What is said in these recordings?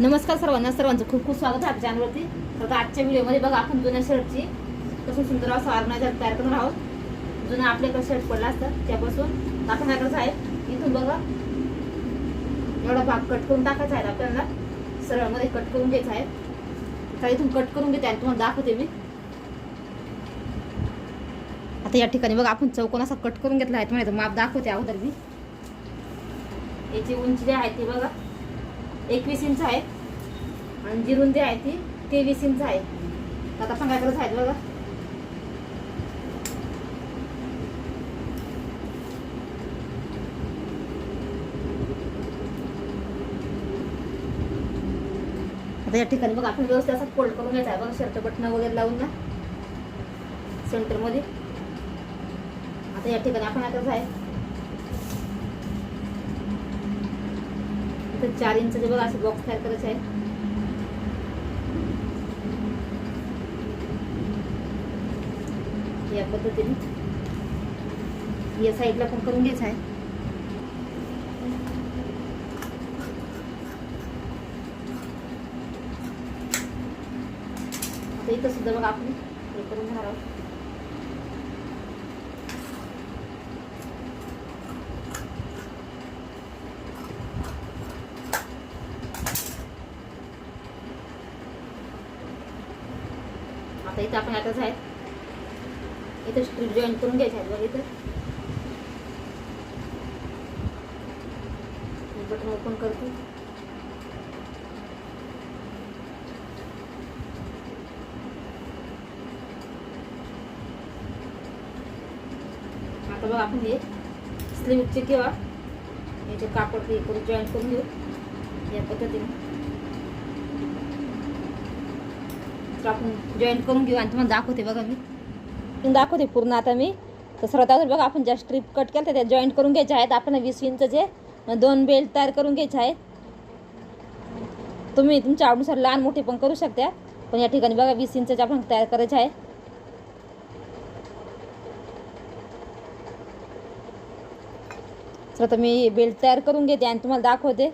नमस्कार सर्वांना सर्वांचं खूप खूप स्वागत आहे आपल्या चॅनलवरती तर आजच्या व्हिडिओमध्ये बघा आपण जुन्या शर्टची कसं सुंदर असं ऑर्गनायझर तयार करणार आहोत. जुनं आपल्याकडे शर्ट पडला असतं त्यापासून. आपण काय करायचं आहे इथून बघा. एवढा भाग कट करून टाकायचा आहे आपल्याला. सरळमध्ये कट करून घ्यायचा आहे. तर इथून कट करून घेते आणि तुम्हाला दाखवते मी. आता या ठिकाणी बघा आपण चौकोन असा कट करून घेतला आहे. तुम्हाला माप दाखवते अगोदर मी. याची उंची जी आहे ती बघा. एकवीस इंच आहे. आणि जी रुंदी आहे ती तेवीस इंच आहे. आता आपण आहेत बघा. आता या ठिकाणी बघा आपण व्यवस्थित असं फोल्ड करून घ्यायचा आहे. बघा शर्ट बटन वगैरे लावून ना. सेंटरमध्ये आता या ठिकाणी आपण आता जायचं आहे चार इंचचे बघा असे बॉक्स तयार करायचे आहे. या पद्धतीने. या साईडला पण करून घ्यायचं आहे. आता इथं सुद्धा बघा आपण हे करून घेणार आता इथं आपण आताच आहेत इथं स्ट्रीप जॉईन करून घ्यायचे आहेत बघा इथं. बटन ओपन करतो. आता बघा आपण हे स्लीवचे किंवा याचे कापड हे करून जॉईन करून घेऊ. या पद्धतीने. तर आपण जॉईन करून घेऊ आणि तुम्हाला दाखवते बघा मी. दाखवते पूर्ण आता मी. तर सर्वात अगोदर बघा आपण ज्या स्ट्रीप कट केलं त्या जॉईंट करून घ्यायच्या आहेत. आपण वीस इंच जे दोन बेल्ट तयार करून घ्यायचे आहेत. तुम्ही तुमच्या आवडीनुसार लहान मोठे पण करू शकता. पण या ठिकाणी बघा वीस इंच आपण तयार करायचे आहे तर आता मी बेल्ट तयार करून घेते आणि तुम्हाला दाखवते.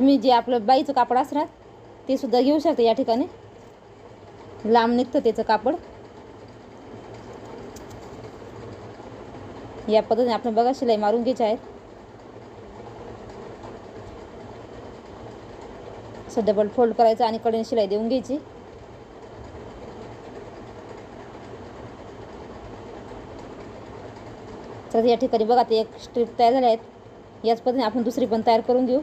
तुम्ही जे आपलं बाईचं कापड असणार ते सुद्धा घेऊ शकता या ठिकाणी. लांब निघतं त्याचं कापड. या पद्धतीने आपण बघा शिलाई मारून घ्यायची आहेत असं डबल फोल्ड करायचं आणि कडेने शिलाई देऊन घ्यायची. तर या ठिकाणी बघा ते एक स्ट्रीप तयार झाल्या आहेत. याच पद्धतीने आपण दुसरी पण तयार करून घेऊ.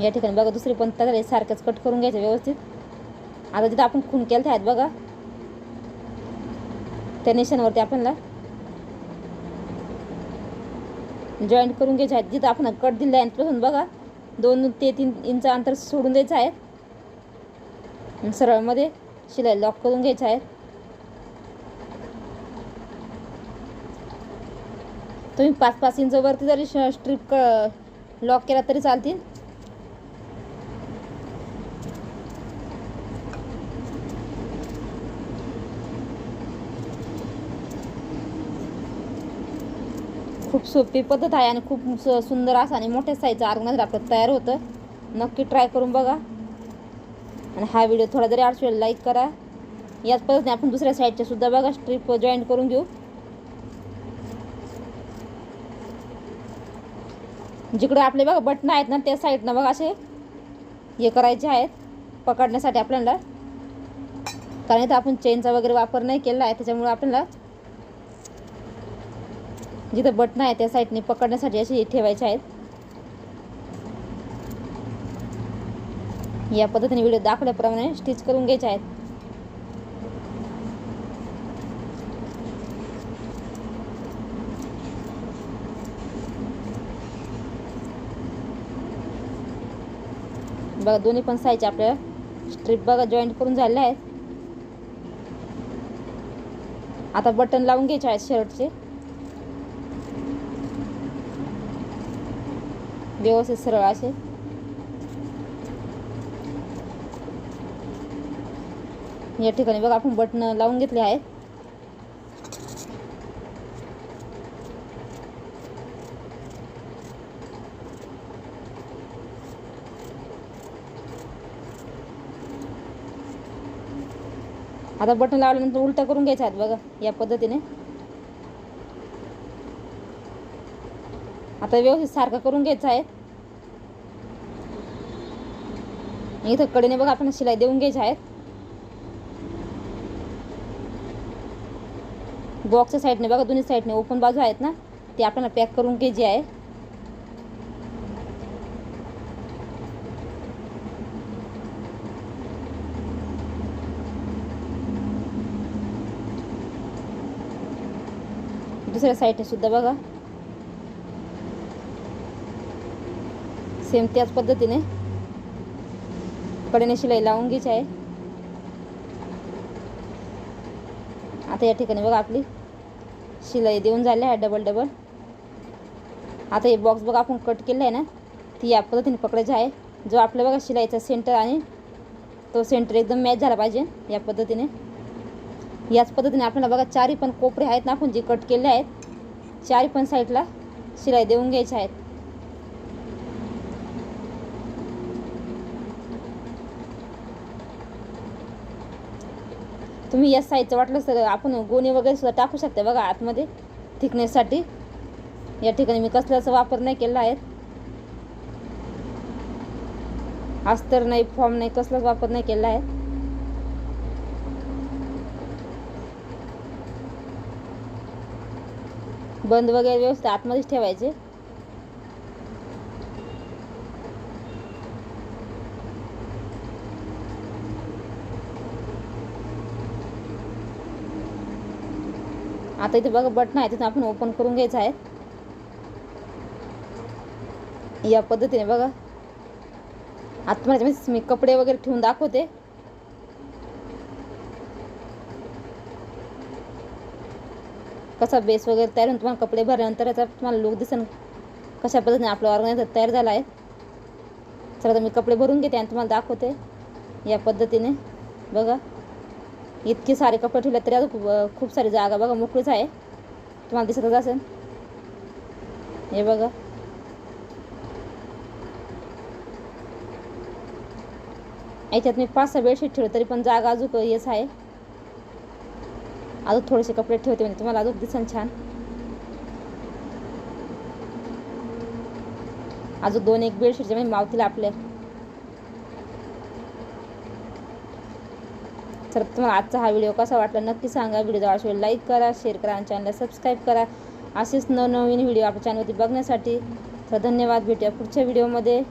या ठिकाणी बघा दुसरी पण तयार सारखंच कट करून घ्यायचं व्यवस्थित. आता तिथं आपण खून केलं आहेत बघा त्या नेशनवरती आपणला जॉईंट करून घ्यायचे आहेत. जिथं आपण कट दिलं आहे तिथपासून बघा दोन ते तीन इंच अंतर सोडून द्यायचं आहे. सरळमध्ये शिलाई लॉक करून घ्यायचं आहे. तुम्ही पाच पाच इंचवरती जरी स्ट्रीप क लॉक केला तरी चालतील. खूप सोपी पद्धत आहे आणि खूप सुंदर असं आणि मोठ्या साईजचं ऑर्गनायझर आपलं तयार होतं. नक्की ट्राय करून बघा. आणि हा व्हिडिओ थोडा जरी अडचण लाईक करा. याच पद्धतीने आपण दुसऱ्या साईडच्या सुद्धा बघा स्ट्रीप जॉईन करून घेऊ. जिकडे आपले बघा बटन आहेत ना त्या साईडनं बघा असे हे करायचे आहेत पकडण्यासाठी आपल्याला. कारण इथं आपण चेनचा वगैरे वापर नाही केला आहे त्याच्यामुळे आपल्याला जिथं बटन आहे त्या साईडने पकडण्यासाठी असे ठेवायचे आहेत. या पद्धतीने व्हिडिओ दाखवल्याप्रमाणे स्टिच करून घ्यायचे आहेत. बघा दोन्ही पण साईज आपल्या स्ट्रीप बघा जॉईंट करून झालेल्या आहेत. आता बटन लावून घ्यायचे आहेत शर्टचे व्यवस्थित सरळ असे. या ठिकाणी बघा आपण बटन लावून घेतले आहे आता बटन लावल्यानंतर उलटा करून घ्यायचा आहेत बघा या पद्धतीने. आता व्यवस्थित सारखं करून घ्यायचं आहे. इथं कडेने बघा आपण शिलाई देऊन घ्यायची आहेत बॉक्सच्या साईडने बघा दोन्ही साईडने ओपन बाजू आहेत ना ती आपल्याला पॅक करून घ्यायची आहे. दुसऱ्या साईडने सुद्धा बघा. सेम त्याच पद्धतीने. कडेने शिलाई लावून घ्यायची आहे. आता या ठिकाणी बघा आपली शिलाई देऊन झाली आहे डबल डबल आता हे बॉक्स बघा आपण कट केलं आहे ना ती या पद्धतीने पकडायची आहे. जो आपल्या बघा शिलाईचा सेंटर आणि तो सेंटर एकदम मॅच झाला पाहिजे या पद्धतीने. याच पद्धतीने आपल्याला बघा चारही पण कोपरे आहेत ना आपण जे कट केले आहेत चारही पण साईडला शिलाई देऊन घ्यायच्या आहेत. तुम्ही या साईजचं वाटलं तर आपण गोणी वगैरे सुद्धा टाकू शकते बघा आतमध्ये थिकनेससाठी. या ठिकाणी मी कसल्याचा वापर नाही केला आहे. अस्तर नाही फॉर्म नाही कसलाच वापर नाही केला आहे. बंद वगैरे व्यवस्थित आतमध्येच ठेवायचे. आता इथे बघा बटन आहे तिथून आपण ओपन करून घ्यायचं आहे. या पद्धतीने बघा. आता माझ्या मी कपडे वगैरे ठेवून दाखवते. कसा बेस वगैरे तयार होऊन तुम्हाला कपडे भरल्यानंतर याचा तुम्हाला लुक दिसेल. कशा पद्धतीने आपला ऑर्गनायझर तयार झाला आहे. चला तर मी कपडे भरून घेते आणि तुम्हाला दाखवते. या पद्धतीने बघा. इतके सारे कपडे ठेवले तरी अजून खूप खूप सारी जागा बघा मोकळीच आहे. तुम्हाला दिसतच असेल. हे बघा. याच्यात मी पाच सहा बेडशीट ठेवलं तरी पण जागा अजून हेच आहे. अजून थोडेसे कपडे ठेवते म्हणजे तुम्हाला अजून दिसन छान. अजून दोन एक बेडशीटचे म्हणजे मावतील आपल्या. तर तुम्हाला आजचा हा व्हिडिओ कसा वाटला नक्की सांगा. व्हिडिओ आवडला लाईक करा शेअर करा आणि चॅनलला सबस्क्राईब करा. असेच नवनवीन व्हिडिओ आपल्या चॅनलवरती बघण्यासाठी. तर धन्यवाद. भेटूया पुढच्या व्हिडिओमध्ये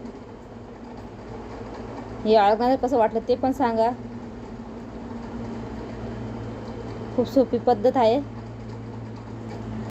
हे ऑर्गनायझर कसं वाटलं ते पण सांगा. खूप सोपी पद्धत आहे.